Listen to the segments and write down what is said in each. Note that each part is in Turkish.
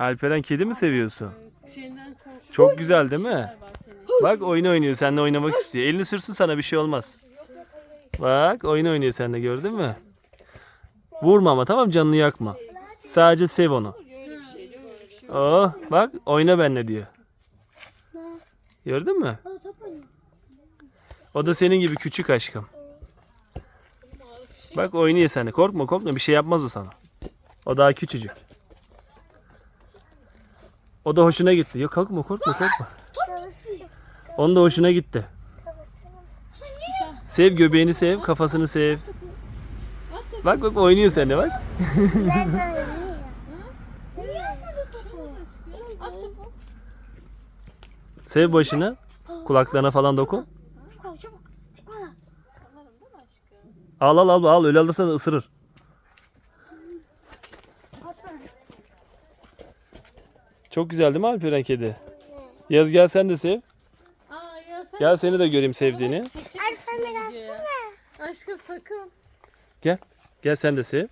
Alperen kedi mi seviyorsun? Şeyinden. Çok güzel değil mi? Bak oyun oynuyor. Seninle oynamak istiyor. Elini sürsün sana bir şey olmaz. Bak oyun oynuyor seninle gördün mü? Vurma ama tamam canını yakma. Sadece sev onu. Oh bak oyna benimle diyor. Gördün mü? O da senin gibi küçük aşkım. Bak oynuyor seninle. Korkma korkma bir şey yapmaz o sana. O daha küçücük. O da hoşuna gitti. Yok korkma korkma korkma. Onun da hoşuna gitti. Sev göbeğini sev, kafasını sev. Bak bak oynuyor seninle bak. Sev başını. Kulaklarına falan dokun. Al al al al öyle alırsan ısırır. Çok güzel değil mi Alperen kedi? Yaz gel sen de sev. Aa ya sen Gel seni de göreyim sevdiğini. çekecek Ay, misin sen de videoya? Aşkım sakın. Gel. Gel sen de sev.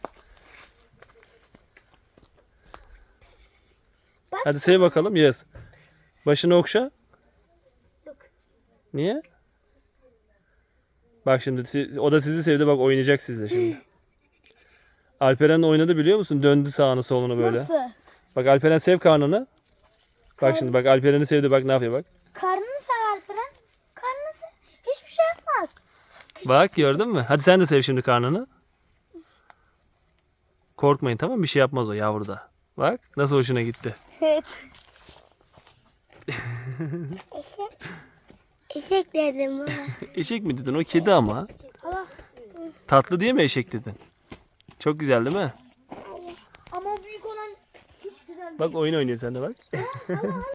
Bak. Hadi sev bakalım Yaz. Başını okşa. Niye? Bak şimdi si- o da sizi sevdi bak oynayacak sizle şimdi. Alperen oynadı biliyor musun? Döndü sağını solunu böyle. Nasıl? Bak Alperen sev karnını. Bak şimdi bak Alperen'i sevdi bak ne yapıyor bak. Karnını sev Alperen. Karnını sev. Hiçbir şey yapmaz. Bak gördün mü? Hadi sen de sev şimdi karnını. Korkmayın tamam mı? Bir şey yapmaz o yavru da. Bak nasıl hoşuna gitti. Evet. Eşek. Eşek dedim baba. Eşek mi dedin? O kedi ama. Tatlı diye mi eşek dedin? Çok güzel değil mi? Ama o büyük olan Bak oyun oynuyor sen de bak.